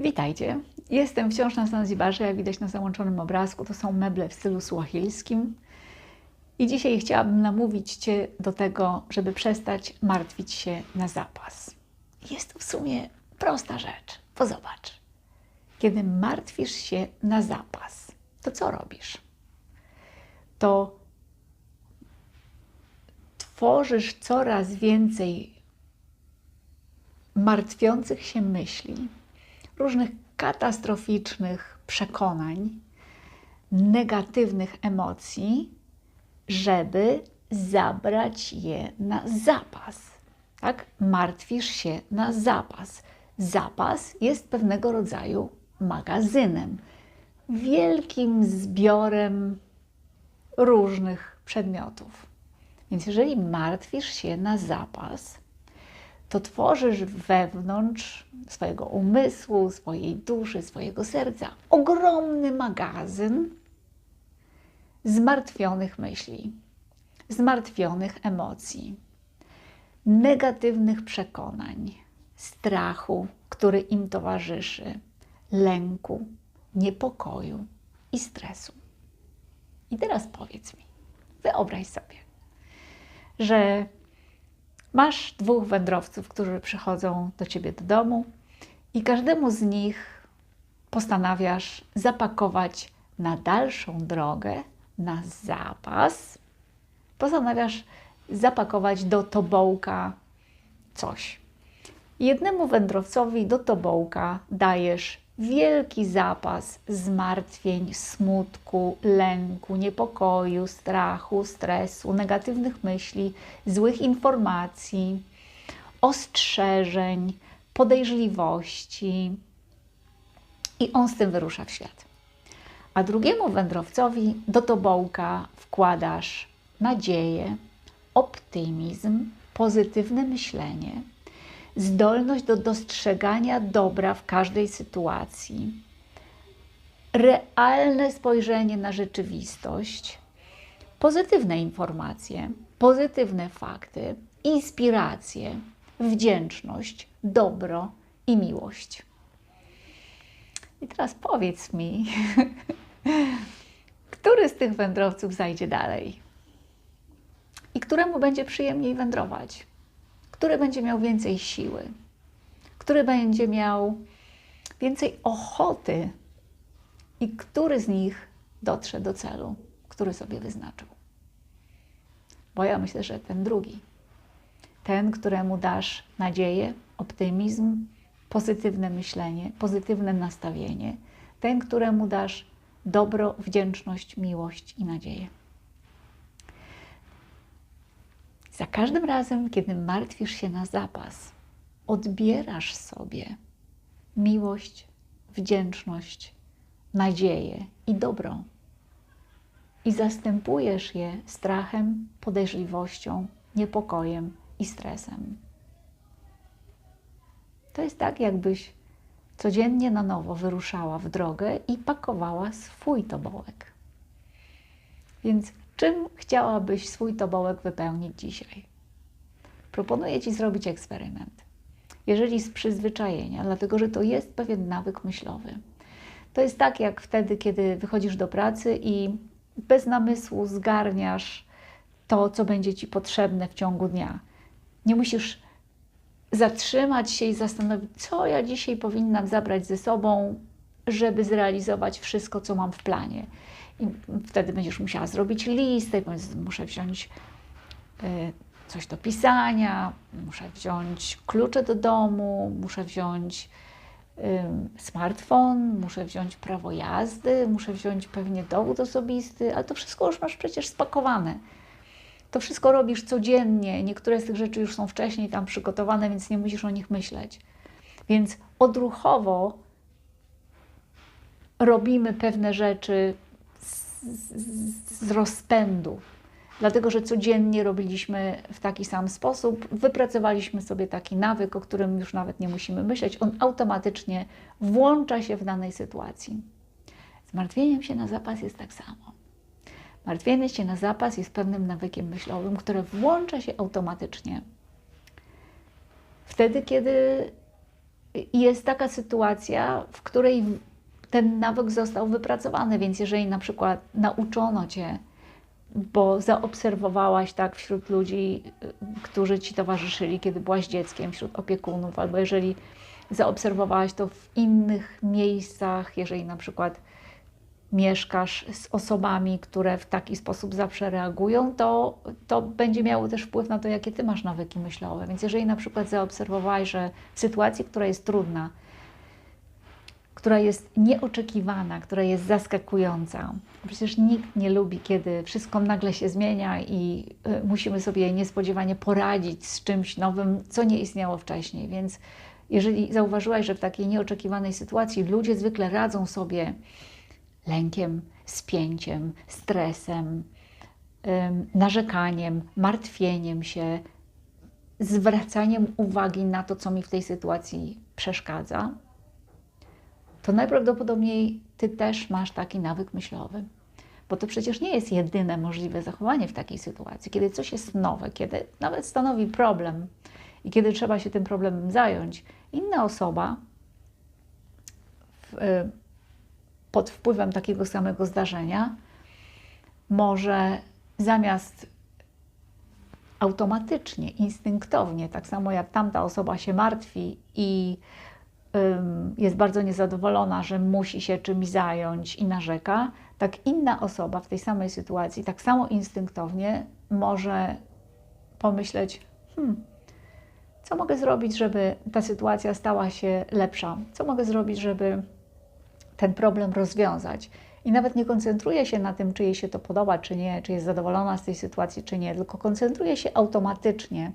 Witajcie. Jestem wciąż na Zanzibarze, jak widać na załączonym obrazku. To są meble w stylu suahilskim. I dzisiaj chciałabym namówić Cię do tego, żeby przestać martwić się na zapas. Jest to w sumie prosta rzecz, bo zobacz. Kiedy martwisz się na zapas, to co robisz? To tworzysz coraz więcej martwiących się myśli, różnych katastroficznych przekonań, negatywnych emocji, żeby zabrać je na zapas. Tak? Martwisz się na zapas. Zapas jest pewnego rodzaju magazynem, wielkim zbiorem różnych przedmiotów. Więc jeżeli martwisz się na zapas, to tworzysz wewnątrz swojego umysłu, swojej duszy, swojego serca ogromny magazyn zmartwionych myśli, zmartwionych emocji, negatywnych przekonań, strachu, który im towarzyszy, lęku, niepokoju i stresu. I teraz powiedz mi, wyobraź sobie, że masz dwóch wędrowców, którzy przychodzą do ciebie do domu i każdemu z nich postanawiasz zapakować na dalszą drogę na zapas, postanawiasz zapakować do tobołka coś. Jednemu wędrowcowi do tobołka dajesz wielki zapas zmartwień, smutku, lęku, niepokoju, strachu, stresu, negatywnych myśli, złych informacji, ostrzeżeń, podejrzliwości. I on z tym wyrusza w świat a drugiemu wędrowcowi do tobołka wkładasz nadzieję, optymizm, pozytywne myślenie, zdolność do dostrzegania dobra w każdej sytuacji, realne spojrzenie na rzeczywistość, pozytywne informacje, pozytywne fakty, inspiracje, wdzięczność, dobro i miłość. I teraz powiedz mi, który z tych wędrowców zajdzie dalej? I któremu będzie przyjemniej wędrować? Który będzie miał więcej siły? Który będzie miał więcej ochoty? I który z nich dotrze do celu, który sobie wyznaczył? Bo ja myślę, że ten drugi. Ten, któremu dasz nadzieję, optymizm, pozytywne myślenie, pozytywne nastawienie, ten, któremu dasz dobro, wdzięczność, miłość i nadzieję. Za każdym razem, kiedy martwisz się na zapas, odbierasz sobie miłość, wdzięczność, nadzieję i dobro. I zastępujesz je strachem, podejrzliwością, niepokojem i stresem. To jest tak, jakbyś codziennie na nowo wyruszała w drogę i pakowała swój tobołek. Więc czym chciałabyś swój tobołek wypełnić dzisiaj? Proponuję Ci zrobić eksperyment. Jeżeli z przyzwyczajenia, dlatego że to jest pewien nawyk myślowy. To jest tak jak wtedy, kiedy wychodzisz do pracy i bez namysłu zgarniasz to, co będzie Ci potrzebne w ciągu dnia. Nie musisz zatrzymać się i zastanowić, co ja dzisiaj powinnam zabrać ze sobą, żeby zrealizować wszystko, co mam w planie. I wtedy będziesz musiała zrobić listę, muszę wziąć y, coś do pisania, muszę wziąć klucze do domu, muszę wziąć smartfon, muszę wziąć prawo jazdy, muszę wziąć pewnie dowód osobisty, ale to wszystko już masz przecież spakowane. To wszystko robisz codziennie. Niektóre z tych rzeczy już są wcześniej tam przygotowane, więc nie musisz o nich myśleć. Więc odruchowo robimy pewne rzeczy z, z, z rozpędu, dlatego że codziennie robiliśmy w taki sam sposób, wypracowaliśmy sobie taki nawyk, o którym już nawet nie musimy myśleć, on automatycznie włącza się w danej sytuacji. Zmartwieniem się na zapas jest tak samo. Martwienie się na zapas jest pewnym nawykiem myślowym, które włącza się automatycznie. Wtedy, kiedy jest taka sytuacja, w której ten nawyk został wypracowany, więc jeżeli na przykład nauczono cię, bo zaobserwowałaś tak wśród ludzi, którzy ci towarzyszyli, kiedy byłaś dzieckiem, wśród opiekunów, albo jeżeli zaobserwowałaś to w innych miejscach, jeżeli na przykład mieszkasz z osobami, które w taki sposób zawsze reagują, to, to będzie miało też wpływ na to, jakie ty masz nawyki myślowe. Więc jeżeli na przykład zaobserwowałeś, że w sytuacji, która jest trudna, która jest nieoczekiwana, która jest zaskakująca. Przecież nikt nie lubi, kiedy wszystko nagle się zmienia i y, musimy sobie niespodziewanie poradzić z czymś nowym, co nie istniało wcześniej. Więc jeżeli zauważyłaś, że w takiej nieoczekiwanej sytuacji ludzie zwykle radzą sobie lękiem, spięciem, stresem, narzekaniem, martwieniem się, zwracaniem uwagi na to, co mi w tej sytuacji przeszkadza, to najprawdopodobniej ty też masz taki nawyk myślowy. Bo to przecież nie jest jedyne możliwe zachowanie w takiej sytuacji. Kiedy coś jest nowe, kiedy nawet stanowi problem i kiedy trzeba się tym problemem zająć, inna osoba w, y, pod wpływem takiego samego zdarzenia może zamiast automatycznie, instynktownie, tak samo jak tamta osoba się martwi i jest bardzo niezadowolona, że musi się czymś zająć i narzeka, tak inna osoba w tej samej sytuacji, tak samo instynktownie może pomyśleć: hmm, co mogę zrobić, żeby ta sytuacja stała się lepsza? Co mogę zrobić, żeby ten problem rozwiązać? I nawet nie koncentruje się na tym, czy jej się to podoba, czy nie, czy jest zadowolona z tej sytuacji, czy nie, tylko koncentruje się automatycznie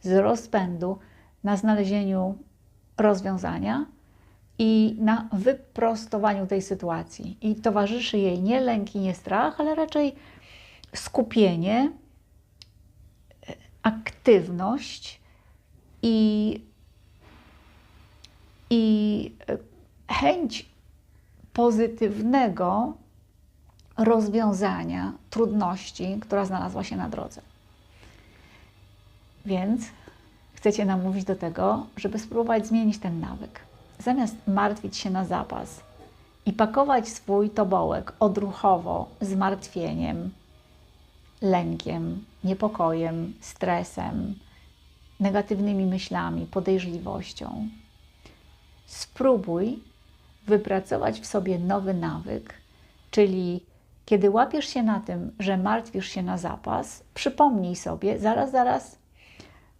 z rozpędu na znalezieniu rozwiązania i na wyprostowaniu tej sytuacji. I towarzyszy jej nie lęk i nie strach, ale raczej skupienie, aktywność i, i chęć pozytywnego rozwiązania trudności, która znalazła się na drodze. Więc chcecie namówić do tego, żeby spróbować zmienić ten nawyk. Zamiast martwić się na zapas i pakować swój tobołek odruchowo zmartwieniem, lękiem, niepokojem, stresem, negatywnymi myślami, podejrzliwością, spróbuj wypracować w sobie nowy nawyk, czyli kiedy łapiesz się na tym, że martwisz się na zapas, przypomnij sobie, zaraz, zaraz,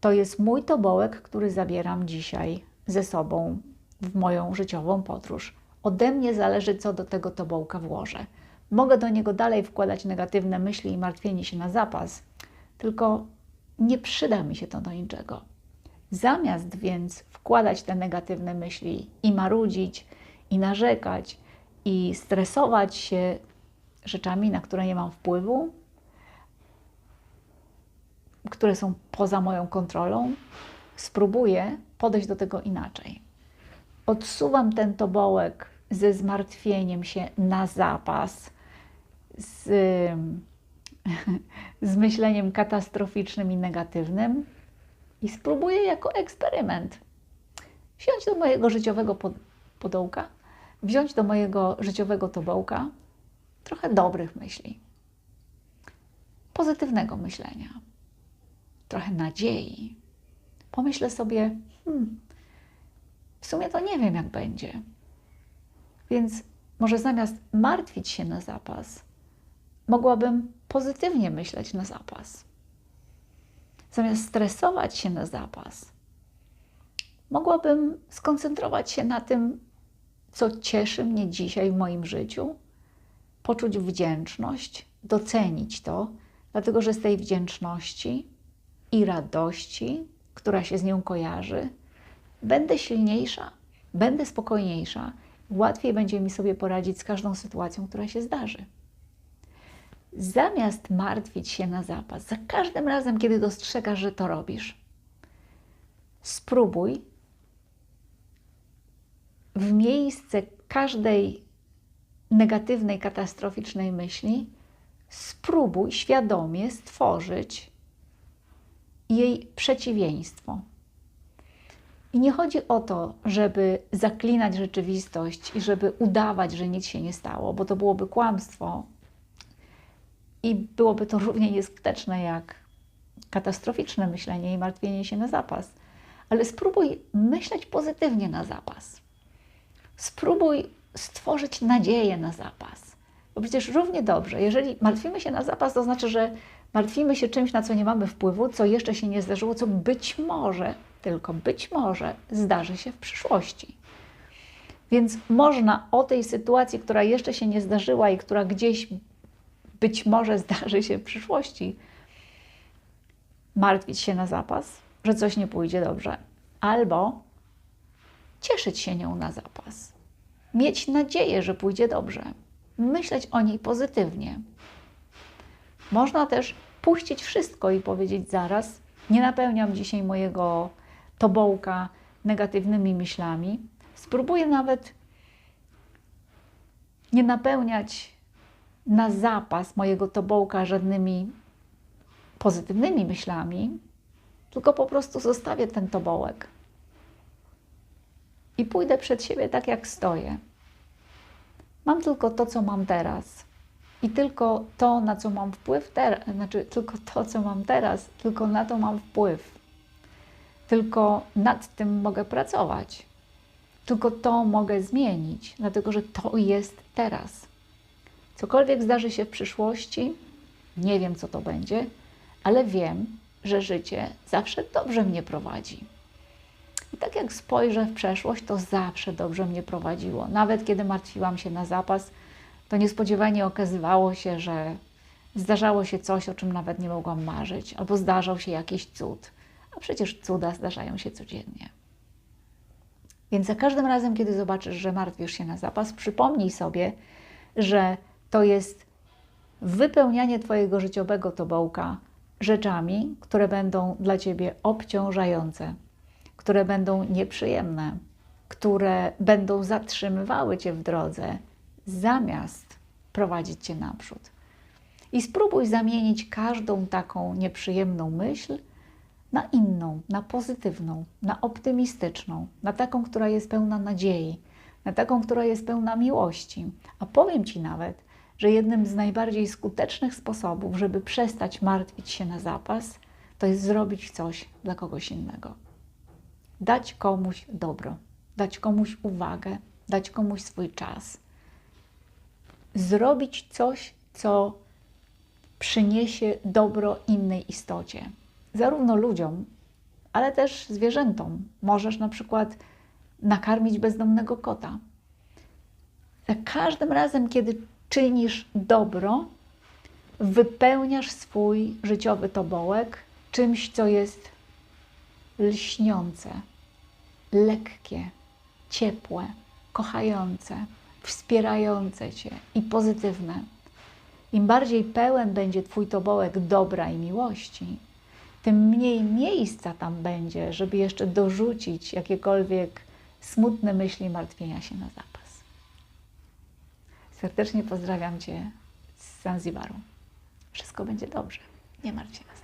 to jest mój tobołek, który zabieram dzisiaj ze sobą w moją życiową podróż. Ode mnie zależy, co do tego tobołka włożę. Mogę do niego dalej wkładać negatywne myśli i martwienie się na zapas, tylko nie przyda mi się to do niczego. Zamiast więc wkładać te negatywne myśli i marudzić, i narzekać, i stresować się rzeczami, na które nie mam wpływu, które są poza moją kontrolą, spróbuję podejść do tego inaczej. Odsuwam ten tobołek ze zmartwieniem się na zapas, z, z myśleniem katastroficznym i negatywnym i spróbuję jako eksperyment wziąć do mojego życiowego podołka, wziąć do mojego życiowego tobołka trochę dobrych myśli, pozytywnego myślenia trochę nadziei, pomyślę sobie, hmm, w sumie to nie wiem, jak będzie. Więc może zamiast martwić się na zapas, mogłabym pozytywnie myśleć na zapas. Zamiast stresować się na zapas, mogłabym skoncentrować się na tym, co cieszy mnie dzisiaj w moim życiu, poczuć wdzięczność, docenić to, dlatego że z tej wdzięczności i radości, która się z nią kojarzy, będę silniejsza, będę spokojniejsza, łatwiej będzie mi sobie poradzić z każdą sytuacją, która się zdarzy. Zamiast martwić się na zapas, za każdym razem, kiedy dostrzegasz, że to robisz, spróbuj w miejsce każdej negatywnej, katastroficznej myśli, spróbuj świadomie stworzyć jej przeciwieństwo. I nie chodzi o to, żeby zaklinać rzeczywistość i żeby udawać, że nic się nie stało, bo to byłoby kłamstwo i byłoby to równie nieskuteczne jak katastroficzne myślenie i martwienie się na zapas. Ale spróbuj myśleć pozytywnie na zapas. Spróbuj stworzyć nadzieję na zapas. Bo przecież równie dobrze, jeżeli martwimy się na zapas, to znaczy, że martwimy się czymś, na co nie mamy wpływu, co jeszcze się nie zdarzyło, co być może, tylko być może zdarzy się w przyszłości. Więc można o tej sytuacji, która jeszcze się nie zdarzyła i która gdzieś być może zdarzy się w przyszłości, martwić się na zapas, że coś nie pójdzie dobrze, albo cieszyć się nią na zapas, mieć nadzieję, że pójdzie dobrze, myśleć o niej pozytywnie. Można też puścić wszystko i powiedzieć zaraz: Nie napełniam dzisiaj mojego tobołka negatywnymi myślami. Spróbuję nawet nie napełniać na zapas mojego tobołka żadnymi pozytywnymi myślami, tylko po prostu zostawię ten tobołek i pójdę przed siebie tak, jak stoję. Mam tylko to, co mam teraz. I tylko to, na co mam wpływ teraz, znaczy tylko to, co mam teraz, tylko na to mam wpływ. Tylko nad tym mogę pracować. Tylko to mogę zmienić, dlatego że to jest teraz. Cokolwiek zdarzy się w przyszłości, nie wiem, co to będzie, ale wiem, że życie zawsze dobrze mnie prowadzi. I tak jak spojrzę w przeszłość, to zawsze dobrze mnie prowadziło. Nawet kiedy martwiłam się na zapas, to niespodziewanie okazywało się, że zdarzało się coś, o czym nawet nie mogłam marzyć, albo zdarzał się jakiś cud. A przecież cuda zdarzają się codziennie. Więc za każdym razem, kiedy zobaczysz, że martwisz się na zapas, przypomnij sobie, że to jest wypełnianie Twojego życiowego tobołka rzeczami, które będą dla Ciebie obciążające, które będą nieprzyjemne, które będą zatrzymywały Cię w drodze, zamiast prowadzić Cię naprzód. I spróbuj zamienić każdą taką nieprzyjemną myśl na inną, na pozytywną, na optymistyczną, na taką, która jest pełna nadziei, na taką, która jest pełna miłości. A powiem Ci nawet, że jednym z najbardziej skutecznych sposobów, żeby przestać martwić się na zapas, to jest zrobić coś dla kogoś innego. Dać komuś dobro, dać komuś uwagę, dać komuś swój czas. Zrobić coś, co przyniesie dobro innej istocie, zarówno ludziom, ale też zwierzętom. Możesz na przykład nakarmić bezdomnego kota. Za każdym razem, kiedy czynisz dobro, wypełniasz swój życiowy tobołek czymś, co jest lśniące, lekkie, ciepłe, kochające, wspierające cię i pozytywne. Im bardziej pełen będzie Twój tobołek dobra i miłości, tym mniej miejsca tam będzie, żeby jeszcze dorzucić jakiekolwiek smutne myśli martwienia się na zapas. Serdecznie pozdrawiam Cię z Zanzibaru. Wszystko będzie dobrze. Nie martw się.